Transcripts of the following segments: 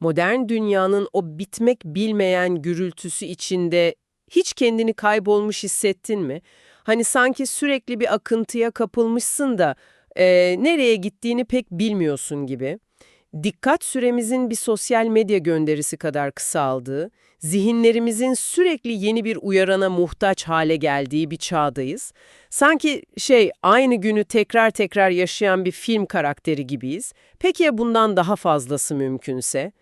Modern dünyanın o bitmek bilmeyen gürültüsü içinde hiç kendini kaybolmuş hissettin mi? Hani sanki sürekli bir akıntıya kapılmışsın da e, nereye gittiğini pek bilmiyorsun gibi. Dikkat süremizin bir sosyal medya gönderisi kadar kısaldığı, zihinlerimizin sürekli yeni bir uyarana muhtaç hale geldiği bir çağdayız. Sanki şey aynı günü tekrar tekrar yaşayan bir film karakteri gibiyiz. Peki ya bundan daha fazlası mümkünse?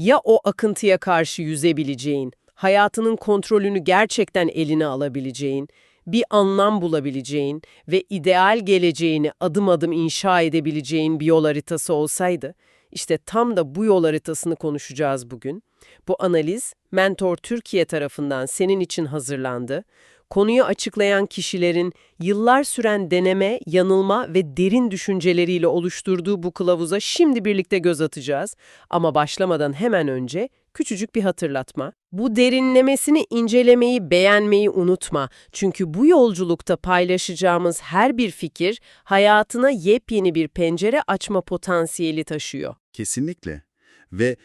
Ya o akıntıya karşı yüzebileceğin, hayatının kontrolünü gerçekten eline alabileceğin, bir anlam bulabileceğin ve ideal geleceğini adım adım inşa edebileceğin bir yol haritası olsaydı? İşte tam da bu yol haritasını konuşacağız bugün. Bu analiz Mentor Türkiye tarafından senin için hazırlandı. Konuyu açıklayan kişilerin yıllar süren deneme, yanılma ve derin düşünceleriyle oluşturduğu bu kılavuza şimdi birlikte göz atacağız. Ama başlamadan hemen önce küçücük bir hatırlatma. Bu derinlemesini incelemeyi, beğenmeyi unutma. Çünkü bu yolculukta paylaşacağımız her bir fikir hayatına yepyeni bir pencere açma potansiyeli taşıyor. Kesinlikle. Ve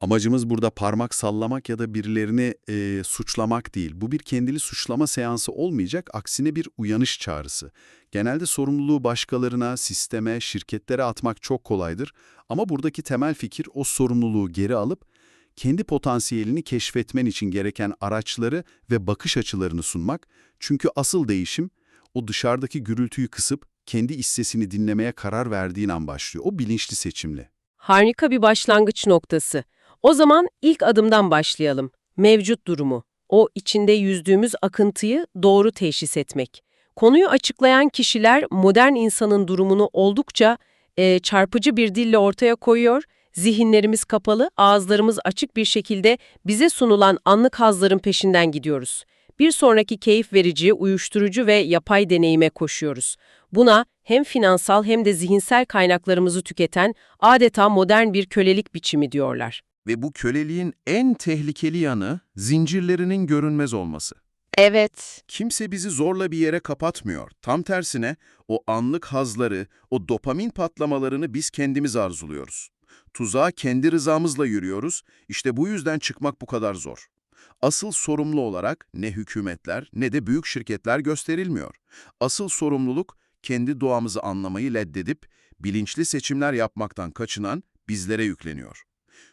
amacımız burada parmak sallamak ya da birilerini e, suçlamak değil. Bu bir kendili suçlama seansı olmayacak, aksine bir uyanış çağrısı. Genelde sorumluluğu başkalarına, sisteme, şirketlere atmak çok kolaydır. Ama buradaki temel fikir o sorumluluğu geri alıp kendi potansiyelini keşfetmen için gereken araçları ve bakış açılarını sunmak. Çünkü asıl değişim o dışarıdaki gürültüyü kısıp kendi iç sesini dinlemeye karar verdiğin an başlıyor. O bilinçli seçimle. Harika bir başlangıç noktası. O zaman ilk adımdan başlayalım. Mevcut durumu. O içinde yüzdüğümüz akıntıyı doğru teşhis etmek. Konuyu açıklayan kişiler modern insanın durumunu oldukça e, çarpıcı bir dille ortaya koyuyor. Zihinlerimiz kapalı, ağızlarımız açık bir şekilde bize sunulan anlık hazların peşinden gidiyoruz. Bir sonraki keyif verici, uyuşturucu ve yapay deneyime koşuyoruz. Buna hem finansal hem de zihinsel kaynaklarımızı tüketen adeta modern bir kölelik biçimi diyorlar. Ve bu köleliğin en tehlikeli yanı zincirlerinin görünmez olması. Evet. Kimse bizi zorla bir yere kapatmıyor. Tam tersine o anlık hazları, o dopamin patlamalarını biz kendimiz arzuluyoruz. Tuzağa kendi rızamızla yürüyoruz. İşte bu yüzden çıkmak bu kadar zor. Asıl sorumlu olarak ne hükümetler ne de büyük şirketler gösterilmiyor. Asıl sorumluluk kendi doğamızı anlamayı reddedip bilinçli seçimler yapmaktan kaçınan bizlere yükleniyor.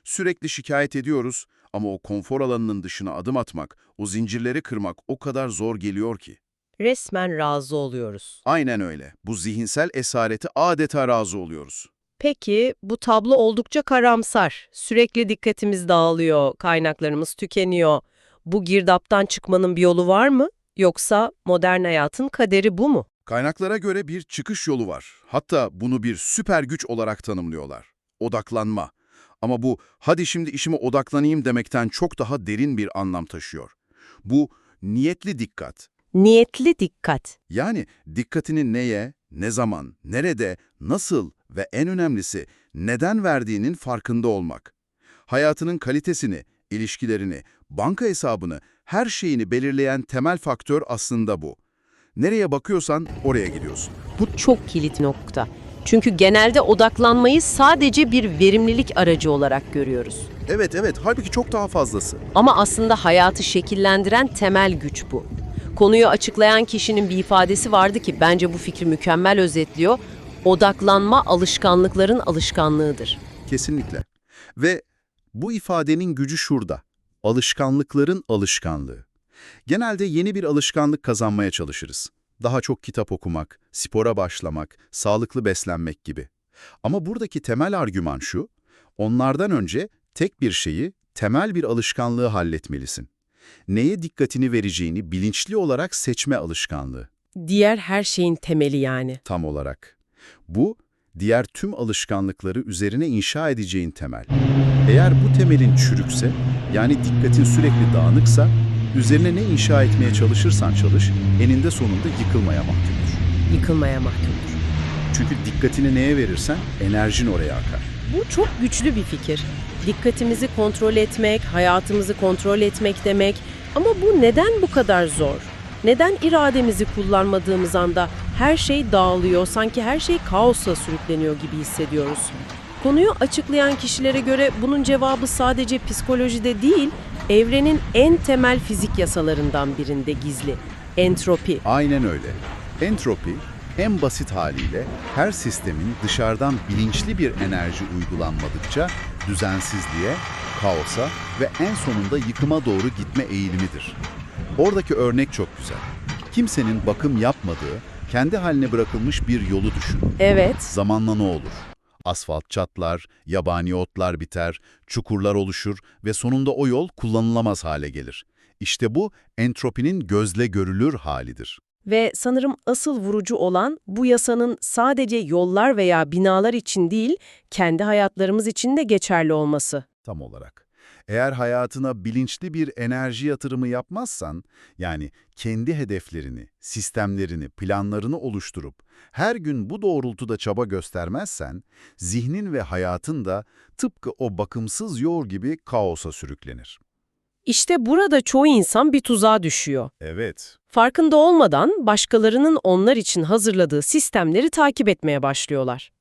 Sürekli şikayet ediyoruz ama o konfor alanının dışına adım atmak, o zincirleri kırmak o kadar zor geliyor ki. Resmen razı oluyoruz. Aynen öyle. Bu zihinsel esareti adeta razı oluyoruz. Peki bu tablo oldukça karamsar. Sürekli dikkatimiz dağılıyor, kaynaklarımız tükeniyor. Bu girdaptan çıkmanın bir yolu var mı? Yoksa modern hayatın kaderi bu mu? Kaynaklara göre bir çıkış yolu var. Hatta bunu bir süper güç olarak tanımlıyorlar. Odaklanma. Ama bu hadi şimdi işime odaklanayım demekten çok daha derin bir anlam taşıyor. Bu niyetli dikkat. Niyetli dikkat. Yani dikkatini neye, ne zaman, nerede, nasıl ve en önemlisi neden verdiğinin farkında olmak. Hayatının kalitesini, ilişkilerini, banka hesabını, her şeyini belirleyen temel faktör aslında bu. Nereye bakıyorsan oraya gidiyorsun. Bu çok kilit nokta. Çünkü genelde odaklanmayı sadece bir verimlilik aracı olarak görüyoruz. Evet evet halbuki çok daha fazlası. Ama aslında hayatı şekillendiren temel güç bu. Konuyu açıklayan kişinin bir ifadesi vardı ki bence bu fikri mükemmel özetliyor. Odaklanma alışkanlıkların alışkanlığıdır. Kesinlikle. Ve bu ifadenin gücü şurada. Alışkanlıkların alışkanlığı. Genelde yeni bir alışkanlık kazanmaya çalışırız. Daha çok kitap okumak, spora başlamak, sağlıklı beslenmek gibi. Ama buradaki temel argüman şu, onlardan önce tek bir şeyi, temel bir alışkanlığı halletmelisin. Neye dikkatini vereceğini bilinçli olarak seçme alışkanlığı Diğer her şeyin temeli yani. tam olarak. Bu, diğer tüm alışkanlıkları üzerine inşa edeceğin temel. Eğer bu temelin çürükse, yani dikkatin sürekli dağınıksa, üzerine ne inşa etmeye çalışırsan çalış, eninde sonunda yıkılmaya mahkumdur. Yıkılmaya mahkumdur. Çünkü dikkatini neye verirsen enerjin oraya akar. Bu çok güçlü bir fikir. Dikkatimizi kontrol etmek, hayatımızı kontrol etmek demek. Ama bu neden bu kadar zor? Neden irademizi kullanmadığımız anda her şey dağılıyor, sanki her şey kaosa sürükleniyor gibi hissediyoruz? Konuyu açıklayan kişilere göre bunun cevabı sadece psikolojide değil, evrenin en temel fizik yasalarından birinde gizli. Entropi. Aynen öyle. Entropi, en basit haliyle her sistemin dışarıdan bilinçli bir enerji uygulanmadıkça düzensizliğe, kaosa ve en sonunda yıkıma doğru gitme eğilimidir. Oradaki örnek çok güzel. Kimsenin bakım yapmadığı, kendi haline bırakılmış bir yolu düşün. Evet, Zamanla ne olur? Asfalt çatlar, yabani otlar biter, çukurlar oluşur ve sonunda o yol kullanılamaz hale gelir. İşte bu entropinin gözle görülür halidir. ve sanırım asıl vurucu olan bu yasanın sadece yollar veya binalar için değil, kendi hayatlarımız için de geçerli olması. Tam olarak. Eğer hayatına bilinçli bir enerji yatırımı yapmazsan, yani kendi hedeflerini, sistemlerini, planlarını oluşturup her gün bu doğrultuda çaba göstermezsen, zihnin ve hayatın da tıpkı o bakımsız yoğur gibi kaosa sürüklenir. İşte burada çoğu insan bir tuzağa düşüyor. Evet. Farkında olmadan başkalarının onlar için hazırladığı sistemleri takip etmeye başlıyorlar.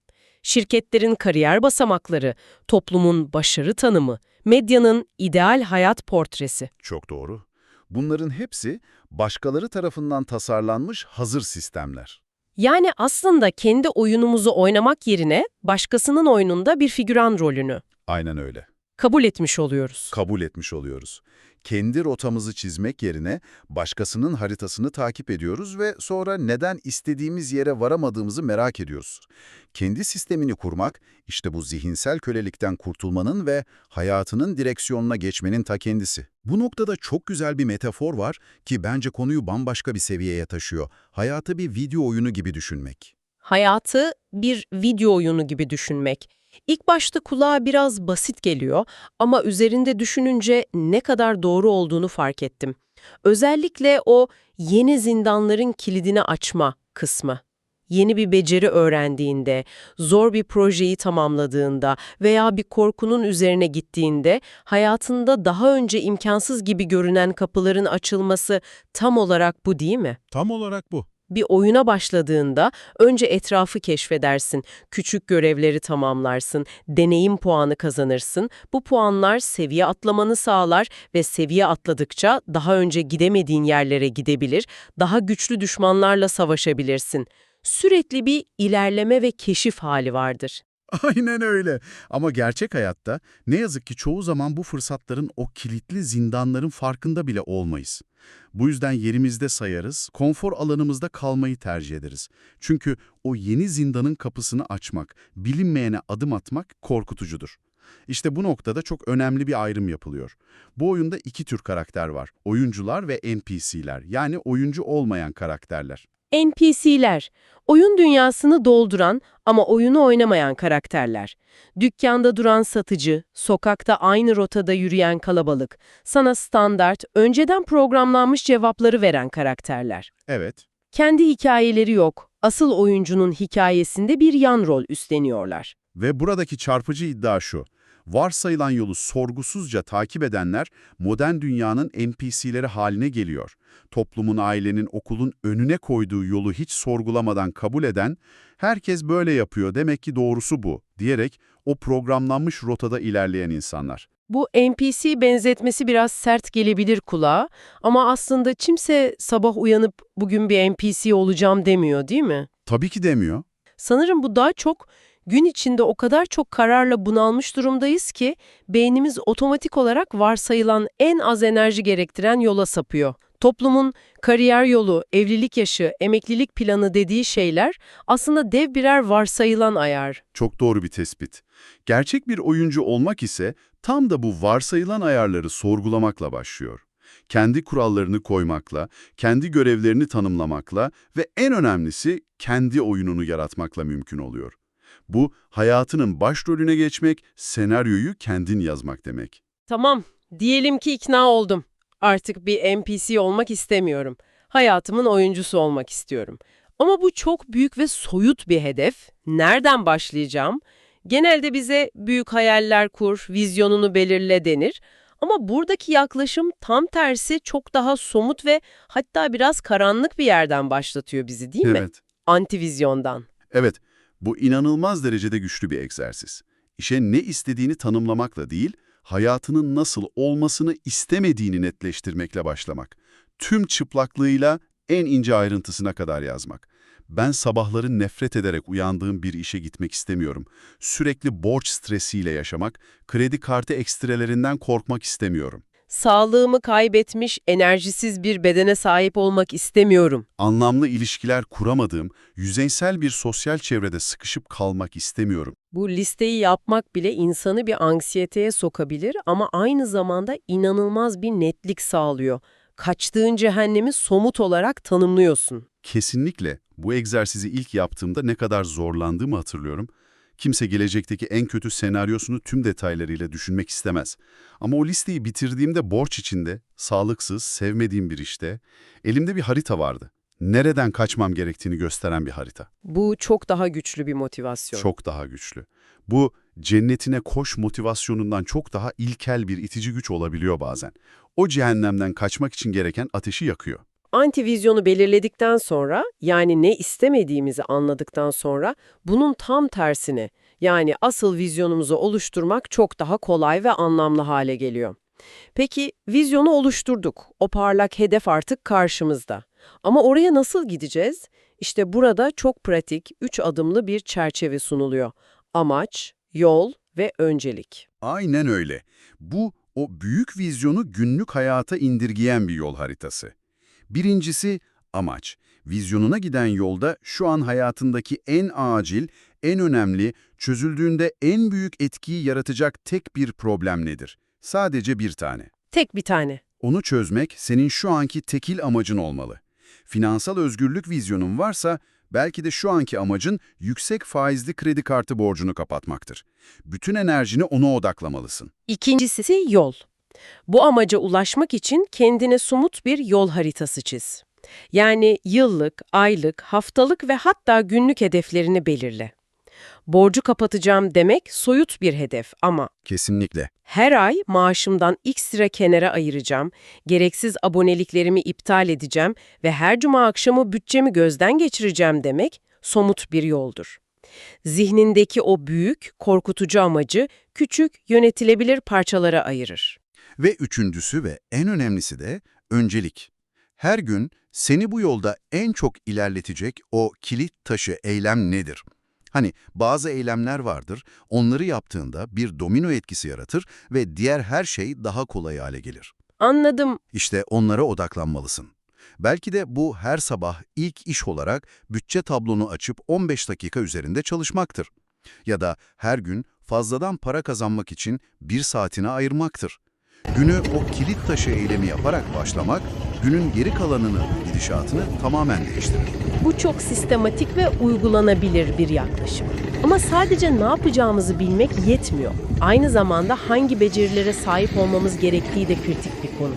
Şirketlerin kariyer basamakları, toplumun başarı tanımı, medyanın ideal hayat portresi. Çok doğru. Bunların hepsi başkaları tarafından tasarlanmış hazır sistemler. Yani aslında kendi oyunumuzu oynamak yerine başkasının oyununda bir figüran rolünü Aynen öyle. Kabul etmiş oluyoruz. Kabul etmiş oluyoruz. Kendi rotamızı çizmek yerine başkasının haritasını takip ediyoruz ve sonra neden istediğimiz yere varamadığımızı merak ediyoruz. Kendi sistemini kurmak, işte bu zihinsel kölelikten kurtulmanın ve hayatının direksiyonuna geçmenin ta kendisi. Bu noktada çok güzel bir metafor var ki bence konuyu bambaşka bir seviyeye taşıyor. Hayatı bir video oyunu gibi düşünmek. Hayatı bir video oyunu gibi düşünmek. İlk başta kulağa biraz basit geliyor ama üzerinde düşününce ne kadar doğru olduğunu fark ettim. Özellikle o yeni zindanların kilidini açma kısmı. Yeni bir beceri öğrendiğinde, zor bir projeyi tamamladığında veya bir korkunun üzerine gittiğinde hayatında daha önce imkansız gibi görünen kapıların açılması tam olarak bu değil mi? Tam olarak bu. Bir oyuna başladığında önce etrafı keşfedersin, küçük görevleri tamamlarsın, deneyim puanı kazanırsın. Bu puanlar seviye atlamanı sağlar ve seviye atladıkça daha önce gidemediğin yerlere gidebilir, daha güçlü düşmanlarla savaşabilirsin. Sürekli bir ilerleme ve keşif hali vardır. Aynen öyle. Ama gerçek hayatta ne yazık ki çoğu zaman bu fırsatların o kilitli zindanların farkında bile olmayız. Bu yüzden yerimizde sayarız, konfor alanımızda kalmayı tercih ederiz. Çünkü o yeni zindanın kapısını açmak, bilinmeyene adım atmak korkutucudur. İşte bu noktada çok önemli bir ayrım yapılıyor. Bu oyunda iki tür karakter var. Oyuncular ve NPC'ler yani oyuncu olmayan karakterler. NPC'ler, oyun dünyasını dolduran ama oyunu oynamayan karakterler. Dükkanda duran satıcı, sokakta aynı rotada yürüyen kalabalık, sana standart, önceden programlanmış cevapları veren karakterler. Evet, Kendi hikayeleri yok, asıl oyuncunun hikayesinde bir yan rol üstleniyorlar. Ve buradaki çarpıcı iddia şu. Varsayılan yolu sorgusuzca takip edenler modern dünyanın NPC'leri haline geliyor. Toplumun, ailenin, okulun önüne koyduğu yolu hiç sorgulamadan kabul eden, herkes böyle yapıyor demek ki doğrusu bu diyerek o programlanmış rotada ilerleyen insanlar. Bu NPC benzetmesi biraz sert gelebilir kulağa ama aslında kimse sabah uyanıp bugün bir NPC olacağım demiyor değil mi? Tabii ki demiyor. Sanırım bu daha çok gün içinde o kadar çok kararla bunalmış durumdayız ki beynimiz otomatik olarak varsayılan en az enerji gerektiren yola sapıyor. Toplumun kariyer yolu, evlilik yaşı, emeklilik planı dediği şeyler aslında dev birer varsayılan ayar. Çok doğru bir tespit. Gerçek bir oyuncu olmak ise tam da bu varsayılan ayarları sorgulamakla başlıyor. Kendi kurallarını koymakla, kendi görevlerini tanımlamakla ve en önemlisi kendi oyununu yaratmakla mümkün oluyor. Bu hayatının başrolüne geçmek, senaryoyu kendin yazmak demek. Tamam, diyelim ki ikna oldum. Artık bir NPC olmak istemiyorum. Hayatımın oyuncusu olmak istiyorum. Ama bu çok büyük ve soyut bir hedef. Nereden başlayacağım? Genelde bize büyük hayaller kur, vizyonunu belirle denir. Ama buradaki yaklaşım tam tersi çok daha somut ve hatta biraz karanlık bir yerden başlatıyor bizi değil mi? Evet. Antivizyondan. Evet, bu inanılmaz derecede güçlü bir egzersiz. İşe ne istediğini tanımlamakla değil, hayatının nasıl olmasını istemediğini netleştirmekle başlamak. Tüm çıplaklığıyla en ince ayrıntısına kadar yazmak. Ben sabahları nefret ederek uyandığım bir işe gitmek istemiyorum. Sürekli borç stresiyle yaşamak, kredi kartı ekstrelerinden korkmak istemiyorum. Sağlığımı kaybetmiş, enerjisiz bir bedene sahip olmak istemiyorum. Anlamlı ilişkiler kuramadığım, yüzeysel bir sosyal çevrede sıkışıp kalmak istemiyorum. Bu listeyi yapmak bile insanı bir anksiyeteye sokabilir ama aynı zamanda inanılmaz bir netlik sağlıyor. Kaçtığın cehennemi somut olarak tanımlıyorsun. Kesinlikle bu egzersizi ilk yaptığımda ne kadar zorlandığımı hatırlıyorum. Kimse gelecekteki en kötü senaryosunu tüm detaylarıyla düşünmek istemez. Ama o listeyi bitirdiğimde borç içinde, sağlıksız, sevmediğim bir işte, elimde bir harita vardı. Nereden kaçmam gerektiğini gösteren bir harita. Bu çok daha güçlü bir motivasyon. Çok daha güçlü. Bu cennetine koş motivasyonundan çok daha ilkel bir itici güç olabiliyor bazen. O cehennemden kaçmak için gereken ateşi yakıyor. Antivizyonu belirledikten sonra, yani ne istemediğimizi anladıktan sonra bunun tam tersini, yani asıl vizyonumuzu oluşturmak çok daha kolay ve anlamlı hale geliyor. Peki vizyonu oluşturduk. O parlak hedef artık karşımızda. Ama oraya nasıl gideceğiz? İşte burada çok pratik, üç adımlı bir çerçeve sunuluyor. Amaç, yol ve öncelik. Aynen öyle. Bu, o büyük vizyonu günlük hayata indirgeyen bir yol haritası. Birincisi, amaç. Vizyonuna giden yolda şu an hayatındaki en acil, en önemli, çözüldüğünde en büyük etkiyi yaratacak tek bir problem nedir? Sadece bir tane. Tek bir tane. Onu çözmek senin şu anki tekil amacın olmalı. Finansal özgürlük vizyonun varsa belki de şu anki amacın yüksek faizli kredi kartı borcunu kapatmaktır. Bütün enerjini ona odaklamalısın. İkincisi yol. Bu amaca ulaşmak için kendine somut bir yol haritası çiz. Yani yıllık, aylık, haftalık ve hatta günlük hedeflerini belirle. Borcu kapatacağım demek soyut bir hedef ama Kesinlikle. her ay maaşımdan x lira kenara ayıracağım, gereksiz aboneliklerimi iptal edeceğim ve her cuma akşamı bütçemi gözden geçireceğim demek somut bir yoldur. Zihnindeki o büyük, korkutucu amacı küçük, yönetilebilir parçalara ayırır. Ve üçüncüsü ve en önemlisi de öncelik. Her gün seni bu yolda en çok ilerletecek o kilit taşı eylem nedir? Hani bazı eylemler vardır, onları yaptığında bir domino etkisi yaratır ve diğer her şey daha kolay hale gelir. Anladım. İşte onlara odaklanmalısın. Belki de bu her sabah ilk iş olarak bütçe tablonu açıp 15 dakika üzerinde çalışmaktır. Ya da her gün fazladan para kazanmak için bir saatine ayırmaktır. Günü o kilit taşı eylemi yaparak başlamak, günün geri kalanını, gidişatını tamamen değiştirir. Bu çok sistematik ve uygulanabilir bir yaklaşım. Ama sadece ne yapacağımızı bilmek yetmiyor. Aynı zamanda hangi becerilere sahip olmamız gerektiği de kritik bir konu.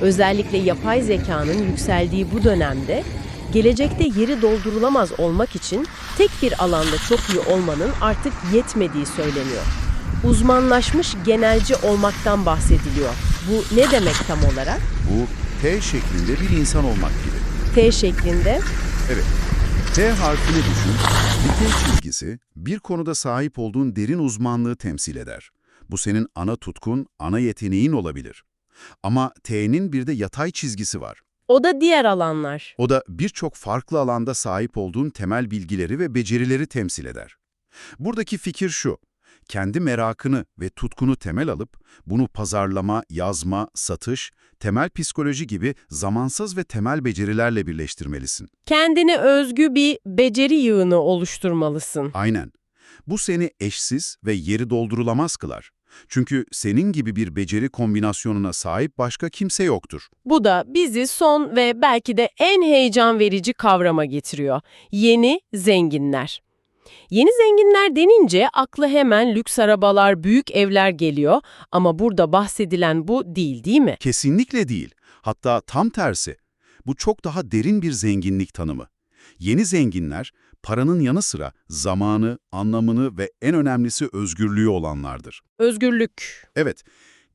Özellikle yapay zekanın yükseldiği bu dönemde gelecekte yeri doldurulamaz olmak için tek bir alanda çok iyi olmanın artık yetmediği söyleniyor. Uzmanlaşmış genelci olmaktan bahsediliyor. Bu ne demek tam olarak? Bu T şeklinde bir insan olmak gibi. T şeklinde Evet. T harfini düşün. Dikey çizgisi bir konuda sahip olduğun derin uzmanlığı temsil eder. Bu senin ana tutkun, ana yeteneğin olabilir. Ama T'nin bir de yatay çizgisi var. o da diğer alanlar. O da birçok farklı alanda sahip olduğun temel bilgileri ve becerileri temsil eder. Buradaki fikir şu, kendi merakını ve tutkunu temel alıp, bunu pazarlama, yazma, satış, temel psikoloji gibi zamansız ve temel becerilerle birleştirmelisin. Kendine özgü bir beceri yığını oluşturmalısın. Aynen. Bu seni eşsiz ve yeri doldurulamaz kılar. Çünkü senin gibi bir beceri kombinasyonuna sahip başka kimse yoktur. Bu da bizi son ve belki de en heyecan verici kavrama getiriyor. Yeni zenginler. Yeni zenginler denince aklı hemen lüks arabalar, büyük evler geliyor ama burada bahsedilen bu değil değil mi? Kesinlikle değil. Hatta tam tersi. Bu çok daha derin bir zenginlik tanımı. Yeni zenginler, paranın yanı sıra zamanı, anlamını ve en önemlisi özgürlüğü olanlardır. Özgürlük. Evet,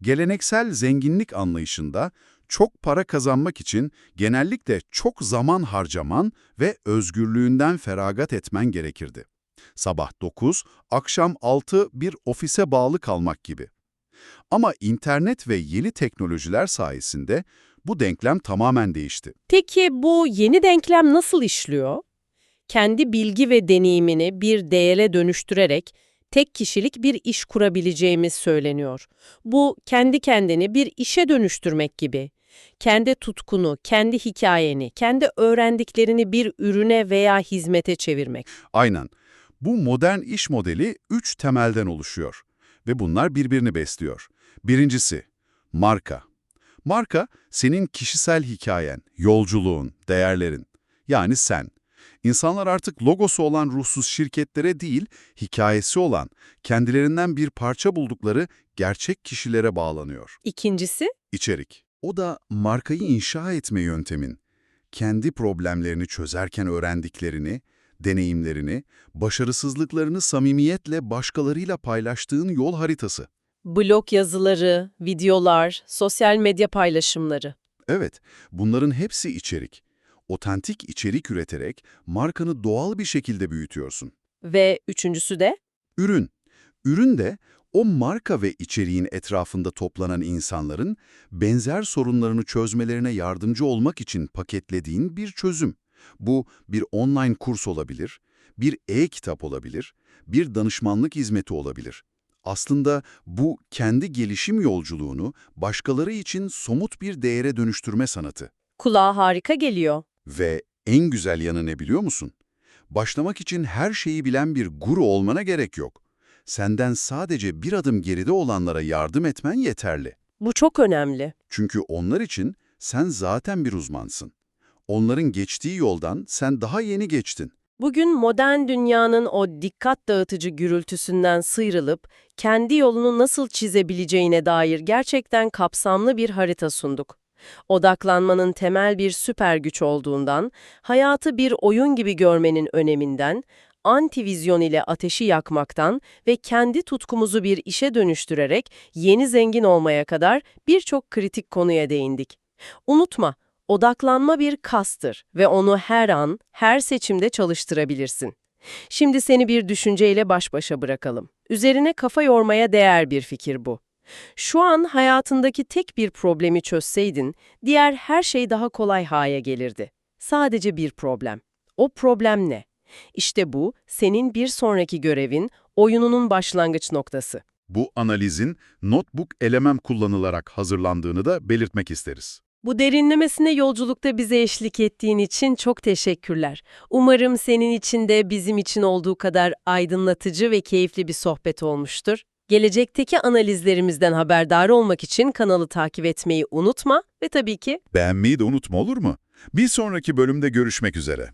geleneksel zenginlik anlayışında çok para kazanmak için genellikle çok zaman harcaman ve özgürlüğünden feragat etmen gerekirdi. Sabah 9, akşam 6 bir ofise bağlı kalmak gibi. Ama internet ve yeni teknolojiler sayesinde bu denklem tamamen değişti. Peki bu yeni denklem nasıl işliyor? Kendi bilgi ve deneyimini bir değere dönüştürerek tek kişilik bir iş kurabileceğimiz söyleniyor. Bu kendi kendini bir işe dönüştürmek gibi. Kendi tutkunu, kendi hikayeni, kendi öğrendiklerini bir ürüne veya hizmete çevirmek. Aynen. Bu modern iş modeli üç temelden oluşuyor ve bunlar birbirini besliyor. Birincisi, marka. Marka, senin kişisel hikayen, yolculuğun, değerlerin. Yani sen. İnsanlar artık logosu olan ruhsuz şirketlere değil, hikayesi olan, kendilerinden bir parça buldukları gerçek kişilere bağlanıyor. İkincisi, İçerik. O da markayı inşa etme yöntemin. Kendi problemlerini çözerken öğrendiklerini, deneyimlerini, başarısızlıklarını samimiyetle başkalarıyla paylaştığın yol haritası. blog yazıları, videolar, sosyal medya paylaşımları. Evet, bunların hepsi içerik. Otantik içerik üreterek markanı doğal bir şekilde büyütüyorsun. Ve üçüncüsü de Ürün. Ürün de o marka ve içeriğin etrafında toplanan insanların benzer sorunlarını çözmelerine yardımcı olmak için paketlediğin bir çözüm. Bu bir online kurs olabilir, bir e-kitap olabilir, bir danışmanlık hizmeti olabilir. Aslında bu kendi gelişim yolculuğunu başkaları için somut bir değere dönüştürme sanatı. kulağa harika geliyor. Ve en güzel yanı ne biliyor musun? Başlamak için her şeyi bilen bir guru olmana gerek yok. Senden sadece bir adım geride olanlara yardım etmen yeterli. Bu çok önemli. Çünkü onlar için sen zaten bir uzmansın. Onların geçtiği yoldan sen daha yeni geçtin. Bugün modern dünyanın o dikkat dağıtıcı gürültüsünden sıyrılıp kendi yolunu nasıl çizebileceğine dair gerçekten kapsamlı bir harita sunduk. Odaklanmanın temel bir süper güç olduğundan, hayatı bir oyun gibi görmenin öneminden, antivizyon ile ateşi yakmaktan ve kendi tutkumuzu bir işe dönüştürerek yeni zengin olmaya kadar birçok kritik konuya değindik. Unutma, odaklanma bir kastır ve onu her an, her seçimde çalıştırabilirsin. Şimdi seni bir düşünceyle baş başa bırakalım. Üzerine kafa yormaya değer bir fikir bu. Şu an hayatındaki tek bir problemi çözseydin, diğer her şey daha kolay hale gelirdi. Sadece bir problem. O problem ne? İşte bu, senin bir sonraki görevin, oyununun başlangıç noktası. Bu analizin notebook elemem kullanılarak hazırlandığını da belirtmek isteriz. Bu derinlemesine yolculukta bize eşlik ettiğin için çok teşekkürler. Umarım senin için de bizim için olduğu kadar aydınlatıcı ve keyifli bir sohbet olmuştur. Gelecekteki analizlerimizden haberdar olmak için kanalı takip etmeyi unutma ve tabii ki Beğenmeyi de unutma olur mu? Bir sonraki bölümde görüşmek üzere.